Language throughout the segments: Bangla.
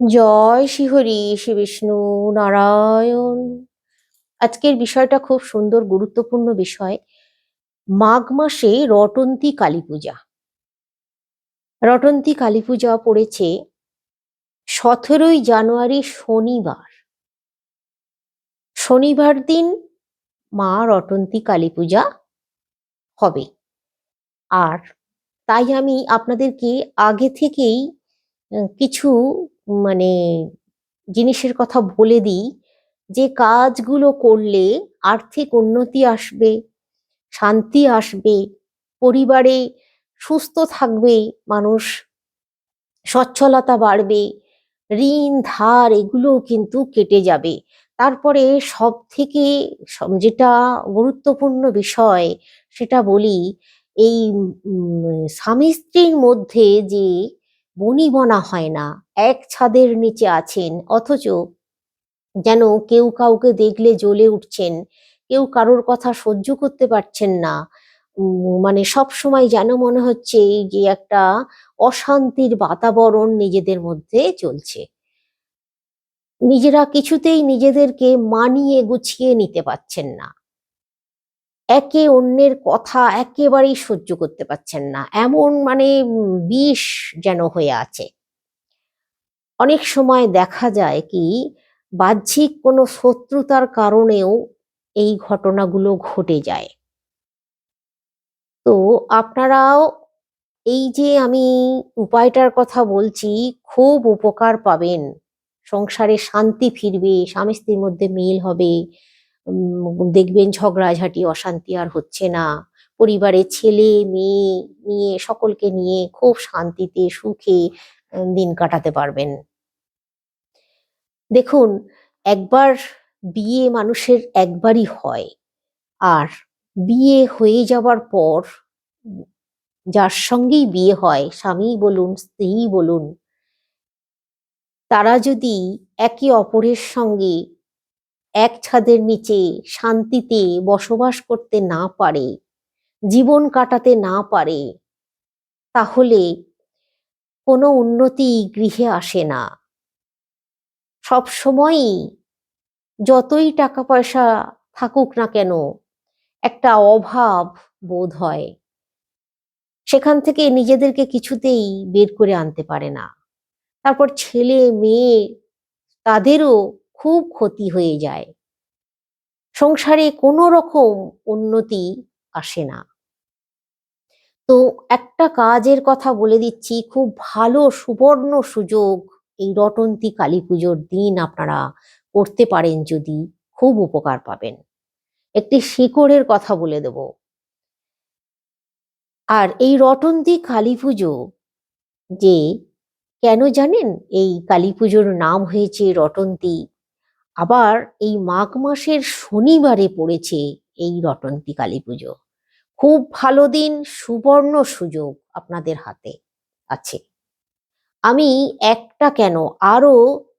জয় শ্রীহরি শ্রী বিষ্ণু নারায়ণ। আজকের বিষয়টা খুব সুন্দর, গুরুত্বপূর্ণ বিষয়। মাঘ মাসে রটন্তী কালী পূজা। রটন্তী কালী পূজা পড়েছে সতেরোই জানুয়ারি, শনিবার। শনিবার দিন মা রটন্তী কালী পূজা হবে। আর তাই আমি আপনাদেরকে আগে থেকেই কিছু মানে জিনিসের কথা বলে দিই, যে কাজগুলো করলে আর্থিক উন্নতি আসবে, শান্তি আসবে, পরিবারে সুস্থ থাকবে মানুষ, সচ্ছলতা বাড়বে, ঋণ, ধার এগুলো কিন্তু কেটে যাবে। তারপরে সব থেকে যেটা গুরুত্বপূর্ণ বিষয় সেটা বলি, এই স্বামী স্ত্রীর মধ্যে যে বনিবনা হয় না, এক ছাদের নিচে আছেন, অথচ যেন কেউ কাউকে দেখলে জ্বলে উঠছেন, কেউ কারোর কথা সহ্য করতে পারছেন না। মানে সব সময় যেন মনে হচ্ছে যে একটা অশান্তির বাতাবরণ নিজেদের মধ্যে চলছে। নিজেরা কিছুতেই নিজেদেরকে মানিয়ে গুছিয়ে নিতে পারছেন না। একে অন্যের কথা একেবারেই সহ্য করতে পারছেন না। এমন মানে বিষ যেন হয়ে আছে। অনেক সময় দেখা যায় কি, বাহ্যিক কোনো শত্রুতার কারণেও এই ঘটনাগুলো ঘটে যায়। তো আপনারাও এই যে আমি উপায়টার কথা বলছি, খুব উপকার পাবেন। সংসারে শান্তি ফিরবে স্বামী স্ত্রীর মধ্যে মিল হবে। দেখবেন ঝগড়াঝাটি, অশান্তি আর হচ্ছে না। পরিবারের ছেলে, মেয়ে নিয়ে সকলকে নিয়ে খুব শান্তিতে, সুখে দিন কাটাতে পারবেন। দেখুন, একবার বিয়ে মানুষের একবারই হয়। আর বিয়ে হয়ে যাওয়ার পর যার সঙ্গেই বিয়ে হয় স্বামী বলুন স্ত্রী বলুন, তারা যদি একে অপরের সঙ্গে এক ছাদের নিচে শান্তিতে বসবাস করতে না পারে, জীবন কাটাতে না পারে, তাহলে কোনো উন্নতি গৃহে আসে না। সব সময়ই যতই টাকা পয়সা থাকুক না কেন, একটা অভাব বোধ হয়। সেখান থেকে নিজেদেরকে কিছুতেই বের করে আনতে পারে না। তারপর ছেলে, মেয়ে, তাদেরও খুব ক্ষতি হয়ে যায়। সংসারে কোনো রকম উন্নতি আসে না। তো একটা কাজের কথা বলে দিচ্ছি, খুব ভালো সুবর্ণ সুযোগ এই রটন্তী কালী পুজোর দিন আপনারা করতে পারেন যদি খুব উপকার পাবেন। একটি শিকড়ের কথা বলে দেব। আর এই রটন্তী কালী পুজো যে কেন জানেন? এই কালী পুজোর নাম হয়েছে রটন্তী আবার এই মাঘ মাসের শনিবারে পড়েছে এই রটন্তী কালী পুজো। খুব ভালো দিন, সুবর্ণ সুযোগ আপনাদের হাতে আছে। আমি একটা কেন আরও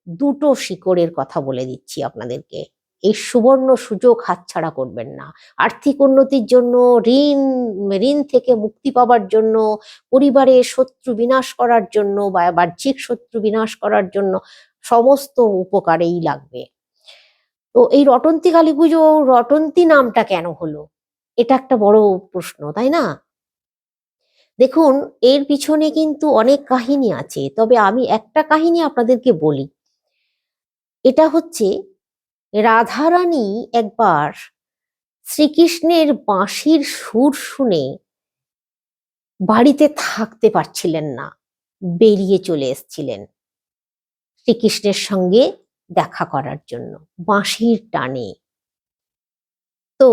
দুটো শিকড়ের কথা বলে দিচ্ছি আপনাদেরকে। এই সুবর্ণ সুযোগ হাতছাড়া করবেন না। আর্থিক উন্নতির জন্য, ঋণ ঋণ থেকে মুক্তি পাওয়ার জন্য, পরিবারে শত্রু বিনাশ করার জন্য বা বাহ্যিক শত্রু বিনাশ করার জন্য সমস্ত উপকারেই লাগবে। তো এই রটন্তী কালী পুজো রটন্তী নামটা কেন হলো? এটা একটা বড় প্রশ্ন, তাই না? দেখুন, এর পিছনে কিন্তু অনেক কাহিনী আছে, তবে আমি একটা কাহিনী আপনাদেরকে বলি। এটা হচ্ছে, রাধারানী একবার শ্রীকৃষ্ণের বাঁশির সুর শুনে বাড়িতে থাকতে পারছিলেন না, বেরিয়ে চলে এসছিলেন। শ্রীকৃষ্ণের সঙ্গে দেখা করার জন্য, বাঁশির টানে। তো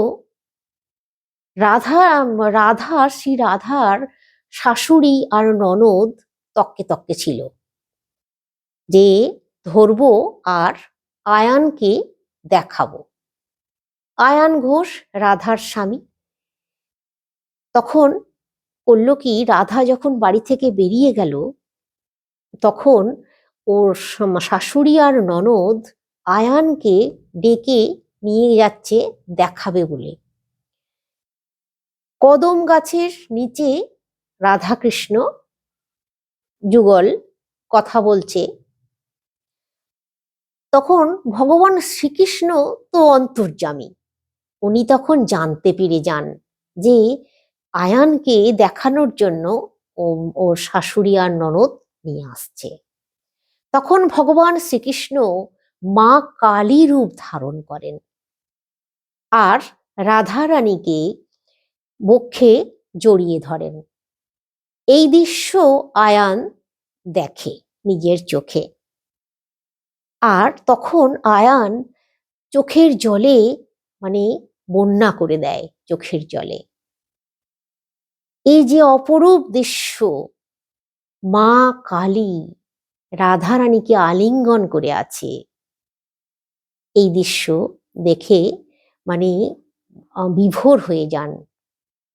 রাধা রাধা, শ্রী রাধার শাশুড়ি আর ননদ তককে তককে ছিল। যে ধরবো আর আয়ানকে দেখাবো। আয়ান ঘোষ রাধার স্বামী। তখন করল কি, রাধা যখন বাড়ি থেকে বেরিয়ে গেল, তখন ওর শাশুড়ি আর ননদ আয়ানকে ডেকে নিয়ে যাচ্ছে দেখাবে বলে। কদম গাছের নিচে রাধাকৃষ্ণ যুগল কথা বলছে। তখন ভগবান শ্রীকৃষ্ণ তো অন্তর্যামী। উনি তখন জানতে পেরে যান যে আয়ানকে দেখানোর জন্য ওর শাশুড়ি আর ননদ নিয়ে আসছে। তখন ভগবান শ্রীকৃষ্ণ মা কালী রূপ ধারণ করেন। আর রাধারানীকে বক্ষে জড়িয়ে ধরেন। এই দৃশ্য আয়ান দেখে নিজের চোখে। আর তখন আয়ান চোখের জলে মানে বন্যা করে দেয় চোখের জলে। এই যে অপরূপ দৃশ্য মা কালী রাধারানীকে আলিঙ্গন করে আছে। এই দৃশ্য দেখে মানে বিভোর হয়ে যান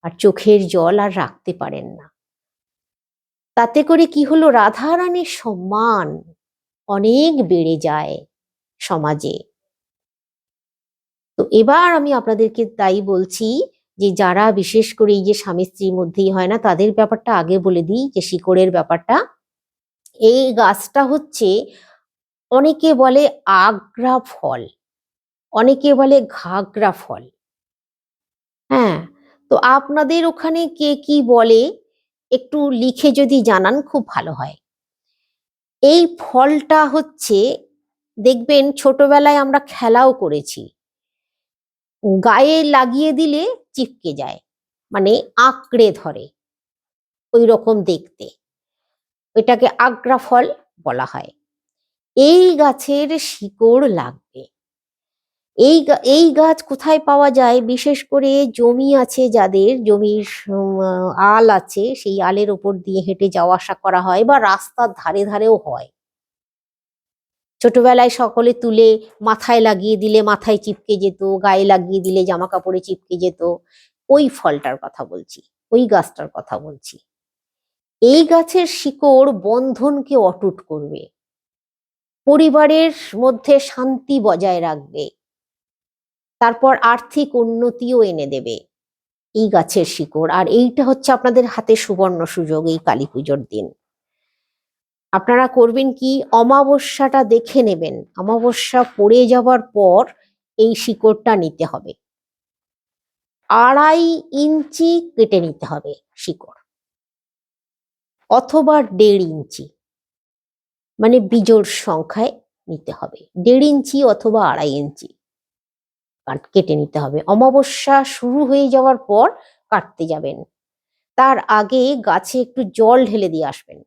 আর চোখের জল আর রাখতে পারেন না। তাতে করে কি হলো? রাধারানীর সম্মান অনেক বেড়ে যায় সমাজে। তো এবার আমি আপনাদেরকে তাই বলছি যে, যারা বিশেষ করে এই যে স্বামী স্ত্রীর মধ্যেই হয় না, তাদের ব্যাপারটা আগে বলে দিই যে, শিকড়ের ব্যাপারটা এই গাছটা হচ্ছে অনেকে বলে আগ্রা ফল, অনেকে বলে ঘাগরা ফল। হ্যাঁ তো আপনাদের ওখানে কে কি বলে একটু লিখে যদি জানান খুব ভালো হয়। এই ফলটা হচ্ছে, দেখবেন ছোটবেলায় আমরা খেলাও করেছি। গায়ে লাগিয়ে দিলে চিপকে যায় মানে আঁকড়ে ধরে, ওই রকম দেখতে। এটাকে আগ্রা ফল বলা হয়। এই গাছের শিকড় লাগবে। এই এই গাছ কোথায় পাওয়া যায়? বিশেষ করে জমি আছে যাদের, জমির আল আছে, সেই আলের ওপর দিয়ে হেঁটে যাওয়া আসা করা হয় বা রাস্তার ধারে ধারেও হয়। ছোটবেলায় সকলে তুলে মাথায় লাগিয়ে দিলে মাথায় চিপকে যেত, গায়ে লাগিয়ে দিলে জামা কাপড়ে চিপকে যেত। ওই ফলটার কথা বলছি, ওই গাছটার কথা বলছি। এই গাছের শিকড় বন্ধনকে অটুট করবে। পরিবারের মধ্যে শান্তি বজায় রাখবে। তারপর আর্থিক উন্নতিও এনে দেবে এই গাছের শিকড়। আর এইটা হচ্ছে আপনাদের হাতে সুবর্ণ সুযোগ এই কালী পুজোর দিন। আপনারা করবেন কি? অমাবস্যাটা দেখে নেবেন। অমাবস্যা পড়ে যাওয়ার পর এই শিকড়টা নিতে হবে। আড়াই ইঞ্চি কেটে নিতে হবে শিকড়। অথবা দেড় ইঞ্চি। মানে বিজোড় সংখ্যায় নিতে হবে। দেড় ইঞ্চি অথবা আড়াই ইঞ্চি কাট- কেটে নিতে হবে। অমাবস্যা শুরু হয়ে যাওয়ার পর কাটতে যাবেন। তার আগে গাছে একটু জল ঢেলে দিয়ে আসবেন।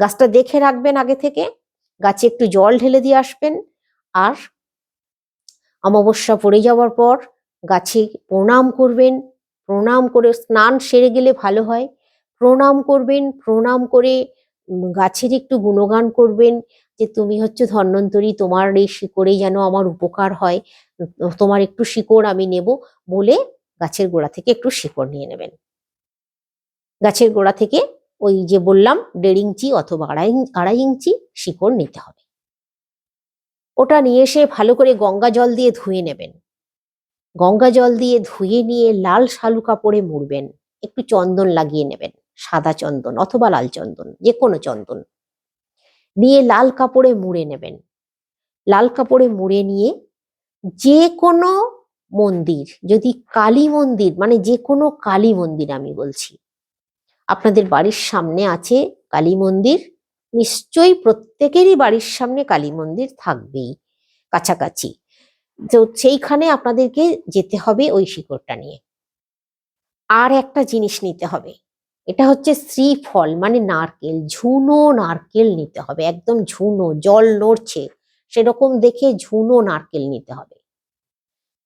গাছটা দেখে রাখবেন আগে থেকে। গাছে একটু জল ঢেলে দিয়ে আসবেন। আর অমাবস্যা পড়ে যাওয়ার পর গাছে প্রণাম করবেন। প্রণাম করে স্নান সেরে গেলে ভালো হয়। প্রণাম করবেন, প্রণাম করে গাছের একটু গুণগান করবেন যে তুমি হচ্ছে ধন্বন্তরী, তোমার এই শিকড়ে যেন আমার উপকার হয় তোমার একটু শিকড় আমি নেব বলে গাছের গোড়া থেকে একটু শিকড় নিয়ে নেবেন। গাছের গোড়া থেকে ওই যে বললাম, দেড় ইঞ্চি অথবা আড়াই আড়াই ইঞ্চি শিকড় নিতে হবে। ওটা নিয়ে এসে ভালো করে গঙ্গা জল দিয়ে ধুয়ে নেবেন। গঙ্গা জল দিয়ে ধুয়ে নিয়ে লাল শালু কাপড়ে মুড়বেন, একটু চন্দন লাগিয়ে নেবেন। সাদা চন্দন অথবা লাল চন্দন, যে কোনো চন্দন। নিয়ে লাল কাপড়ে মুড়ে নেবেন। লাল কাপড়ে মুড়ে নিয়ে যে কোনো মন্দির, যদি কালী মন্দির মানে যে কোনো কালী মন্দির আমি বলছি। আপনাদের বাড়ির সামনে আছে কালী মন্দির, নিশ্চয়ই প্রত্যেকেরই বাড়ির সামনে কালী মন্দির থাকবেই কাছাকাছি। তো সেইখানে আপনাদেরকে যেতে হবে ওই শিকড়টা নিয়ে। আর একটা জিনিস নিতে হবে। এটা হচ্ছে শ্রীফল মানে নারকেল। ঝুনো নারকেল নিতে হবে, একদম ঝুনো, জল নড়ছে, সেরকম দেখে ঝুনো নারকেল নিতে হবে।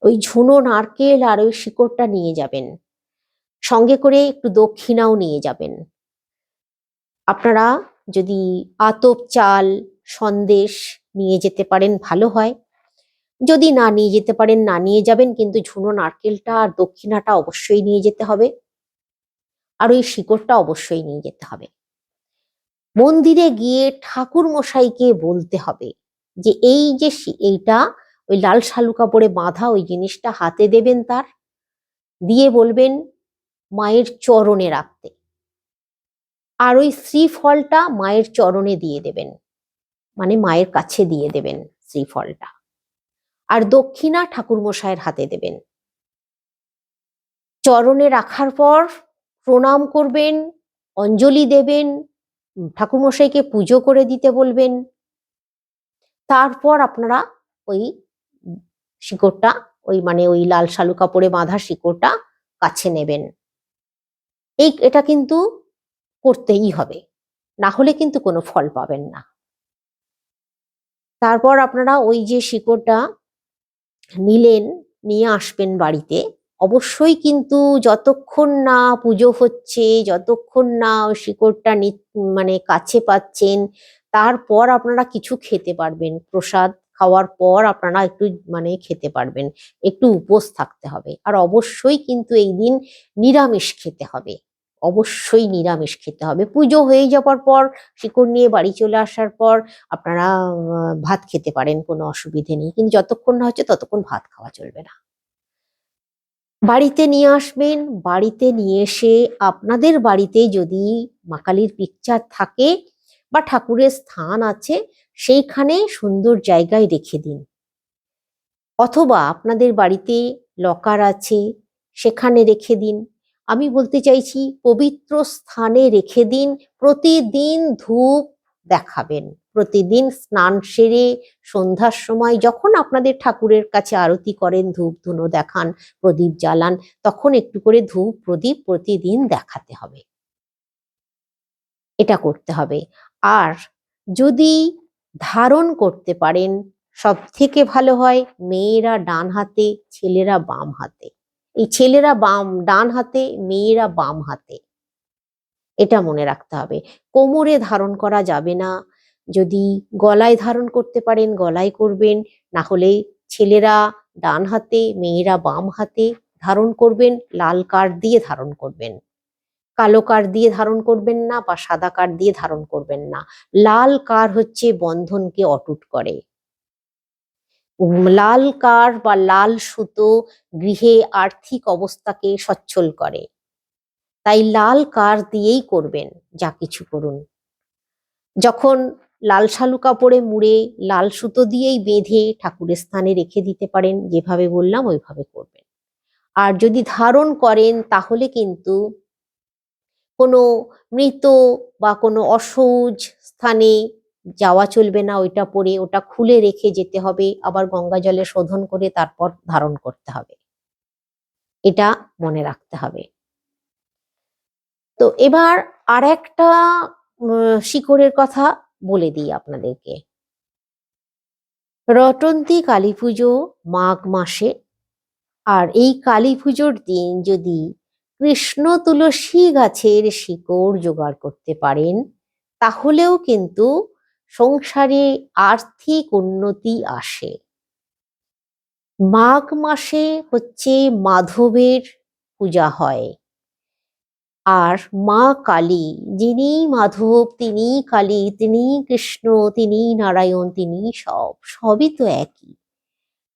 ওই ঝুনো নারকেল আর ওই শিকড়টা নিয়ে যাবেন, সঙ্গে করে একটু দক্ষিণাও নিয়ে যাবেন। আপনারা যদি আতপ চাল সন্দেশ নিয়ে যেতে পারেন, ভালো হয়। যদি না নিয়ে যেতে পারেন, না নিয়ে যাবেন, কিন্তু ঝুনো নারকেলটা আর দক্ষিণাটা অবশ্যই নিয়ে যেতে হবে। আর ওই শিকড়টা অবশ্যই নিয়ে যেতে হবে। মন্দিরে গিয়ে ঠাকুর মশাইকে বলতে হবে যে, এই যে এইটা, ওই লাল শালু কাপড়ে বাঁধা ওই জিনিসটা হাতে দেবেন তার? দিয়ে বলবেন, মায়ের চরণে রাখতে। আর ওই শ্রীফলটা মায়ের চরণে দিয়ে দেবেন। মানে মায়ের কাছে দিয়ে দেবেন শ্রীফলটা। আর দক্ষিণা ঠাকুরমশাইয়ের হাতে দেবেন। চরণে রাখার পর প্রণাম করবেন, অঞ্জলি দেবেন, ঠাকুরমশাইকে পুজো করে দিতে বলবেন। তারপর আপনারা ওই শিকড়টা, ওই মানে ওই লাল শালু কাপড়ে বাঁধা শিকড়টা কাছে নেবেন। এই, এটা কিন্তু করতেই হবে, না হলে কিন্তু কোনো ফল পাবেন না। তারপর আপনারা ওই যে শিকড়টা নিলেন, নিয়ে আসবেন বাড়িতে অবশ্যই কিন্তু যতক্ষণ না পুজো হচ্ছে, যতক্ষণ না শিকড়টা মানে কাছে পাচ্ছেন, তারপর আপনারা কিছু খেতে পারবেন। প্রসাদ খাওয়ার পর আপনারা একটু মানে খেতে পারবেন। একটু উপোস থাকতে হবে। আর অবশ্যই কিন্তু এই দিন নিরামিষ খেতে হবে। অবশ্যই নিরামিষ খেতে হবে। পুজো হয়ে যাওয়ার পর, শিকড় নিয়ে বাড়ি চলে আসার পর আপনারা ভাত খেতে পারেন, কোনো অসুবিধে নেই। কিন্তু যতক্ষণ না হচ্ছে ততক্ষণ ভাত খাওয়া চলবে না। বাড়িতে নিয়ে আসবেন, বাড়িতে নিয়ে এসে আপনাদের বাড়িতে যদি মা কালীর পিকচার থাকে বা ঠাকুরের স্থান আছে, সেইখানে সুন্দর জায়গায় রেখে দিন। অথবা আপনাদের বাড়িতে লকার আছে, সেখানে রেখে দিন। আমি বলতে চাইছি, পবিত্র স্থানে রেখে দিন, প্রতিদিন ধূপ দেখাবেন। প্রতিদিন স্নান সেরে সন্ধ্যার সময় যখন আপনাদের ঠাকুরের কাছে আরতি করেন, ধূপ ধুনো দেখান, প্রদীপ জ্বালান, তখন একটু করে ধূপ, প্রদীপ প্রতিদিন দেখাতে হবে। এটা করতে হবে। আর যদি ধারণ করতে পারেন সব থেকে ভালো হয় মেয়েরা ডান হাতে, ছেলেরা বাম হাতে। এই ছেলেরা বাম, ডান হাতে, মেয়েরা বাম হাতে। এটা মনে রাখতে হবে। কোমরে ধারণ করা যাবে না যদি গলায় ধারণ করতে পারেন, গলায় করবেন, না হলে ছেলেরা ডান হাতে, মেয়েরা বাম হাতে ধারণ করবেন, লাল কার্ড দিয়ে ধারণ করবেন। কালো কার দিয়ে ধারণ করবেন না বা সাদা কার দিয়ে ধারণ করবেন না। লাল কার হচ্ছে বন্ধনকে অটুট করে। লাল কার বা লাল সুতো গৃহে আর্থিক অবস্থাকে সচ্ছল করে। তাই লাল কার দিয়েই করবেন, যা কিছু করুন। যখন লাল শালু কাপড়ে মুড়ে, লাল সুতো দিয়েই বেঁধে ঠাকুরের স্থানে রেখে দিতে পারেন। যেভাবে বললাম, ওইভাবে করবেন। আর যদি ধারণ করেন, তাহলে কিন্তু কোনো মৃত বা কোনো অসৌজ স্থানে যাওয়া চলবে না। ওইটা পরে ওটা খুলে রেখে যেতে হবে, আবার গঙ্গা জলে শোধন করে তারপর ধারণ করতে হবে। এটা মনে রাখতে হবে। তো এবার আর একটা শিকড়ের কথা। বলে দিই আপনাদেরকে। রটন্তী কালী পুজো মাঘ মাসে। আর এই কালী পুজোর দিন যদি কৃষ্ণ তুলসী গাছের শিকড় জোগাড় করতে পারেন, তাহলেও কিন্তু সংসারে আর্থিক উন্নতি আসে। মাঘ মাসে হচ্ছে মাধবের পূজা হয়। আর মা কালী, যিনি মাধব, তিনি কালী, তিনি কৃষ্ণ, তিনি নারায়ণ, তিনি সব, সবই তো একই।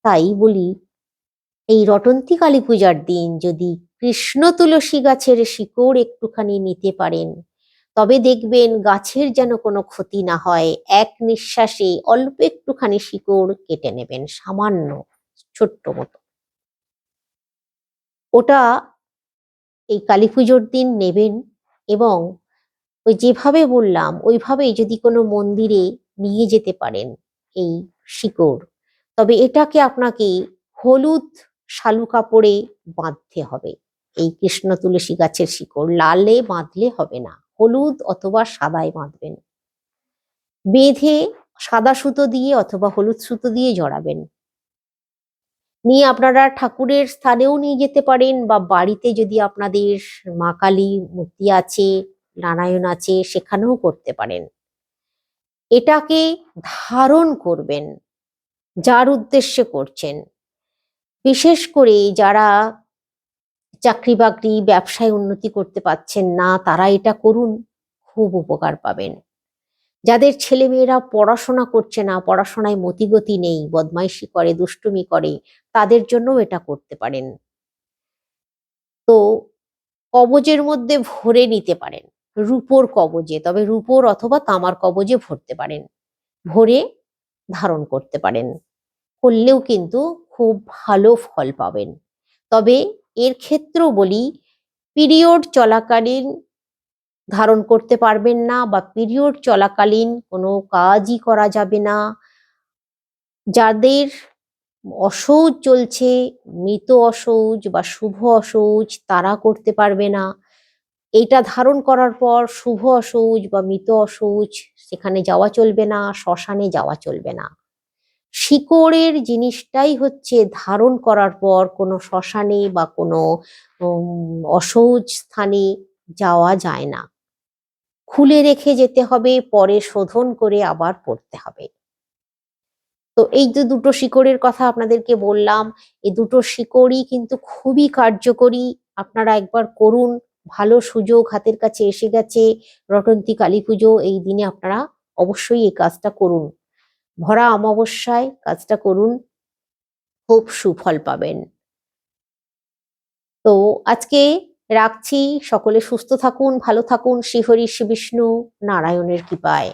তাই বলি, এই রটন্তী কালী পূজার দিন যদি কৃষ্ণ তুলসী গাছের শিকড় একটুখানি নিতে পারেন, তবে দেখবেন গাছের যেন কোনো ক্ষতি না হয়। এক নিঃশ্বাসে অল্প একটুখানি শিকড় কেটে নেবেন, সামান্য, ছোট্ট মতো। ওটা এই কালী পুজোর দিন নেবেন এবং ওই যেভাবে বললাম, ওইভাবেই যদি কোনো মন্দিরে নিয়ে যেতে পারেন এই শিকড়, তবে এটাকে আপনাকে হলুদ শালু কাপড়ে বাঁধতে হবে। এই কৃষ্ণ তুলসী গাছের শিকড় লালে বাঁধলে হবে না, হলুদ অথবা সাদায় বাঁধবেন। বেঁধে সাদা সুতো দিয়ে অথবা হলুদ সুতো দিয়ে জড়াবেন। নিয়ে আপনারা ঠাকুরের স্থানেও নিয়ে যেতে পারেন বা বাড়িতে যদি আপনাদের মা কালী মূর্তি আছে, নারায়ণ আছে, সেখানেও করতে পারেন। এটাকে ধারণ করবেন, যার উদ্দেশ্যে করছেন। বিশেষ করে যারা চাকরি বাকরি, ব্যবসায় উন্নতি করতে পারছেন না, তারা এটা করুন, খুব উপকার পাবেন। যাদের ছেলেমেয়েরা পড়াশোনা করছে না, পড়াশোনায় মতিগতি নেই, বদমাইশি করে, দুষ্টুমি করে, তাদের জন্য এটা করতে পারেন। তো কবজের মধ্যে ভরে নিতে পারেন, রূপোর কবজে, তবে রূপোর অথবা তামার কবজে ভরতে পারেন, ভরে ধারণ করতে পারেন, করলেও কিন্তু খুব ভালো ফল পাবেন। তবে এর ক্ষেত্রেও বলি, পিরিয়ড চলাকালীন ধারণ করতে পারবেন না বা পিরিয়ড চলাকালীন কোনো কাজই করা যাবে না। যাদের অসৌচ চলছে, মৃত অসৌচ বা শুভ অসৌচ তারা করতে পারবে না। এটা ধারণ করার পর শুভ অসৌচ বা মৃত অসৌচ সেখানে যাওয়া চলবে না, শ্মশানে যাওয়া চলবে না। শিকড়ের জিনিসটাই হচ্ছে ধারণ করার পর কোনো শ্মশানে বা কোনো অসৌচ স্থানে যাওয়া যায় না। খুলে রেখে যেতে হবে, পরে শোধন করে আবার পড়তে হবে। তো এই যে দুটো শিকড়ের কথা আপনাদেরকে বললাম, এই দুটো শিকড়ই কিন্তু খুবই কার্যকরী। আপনারা একবার করুন, ভালো সুযোগ হাতের কাছে এসে গেছে, রটন্তী কালী পুজো, এই দিনে আপনারা অবশ্যই এই কাজটা করুন। ভরা অমাবস্যায় কাজটা করুন, খুব সুফল পাবেন। তো আজকে রাখছি। সকলে সুস্থ থাকুন ভালো থাকুন। শ্রীহরি শ্রী বিষ্ণু নারায়ণের কৃপায়।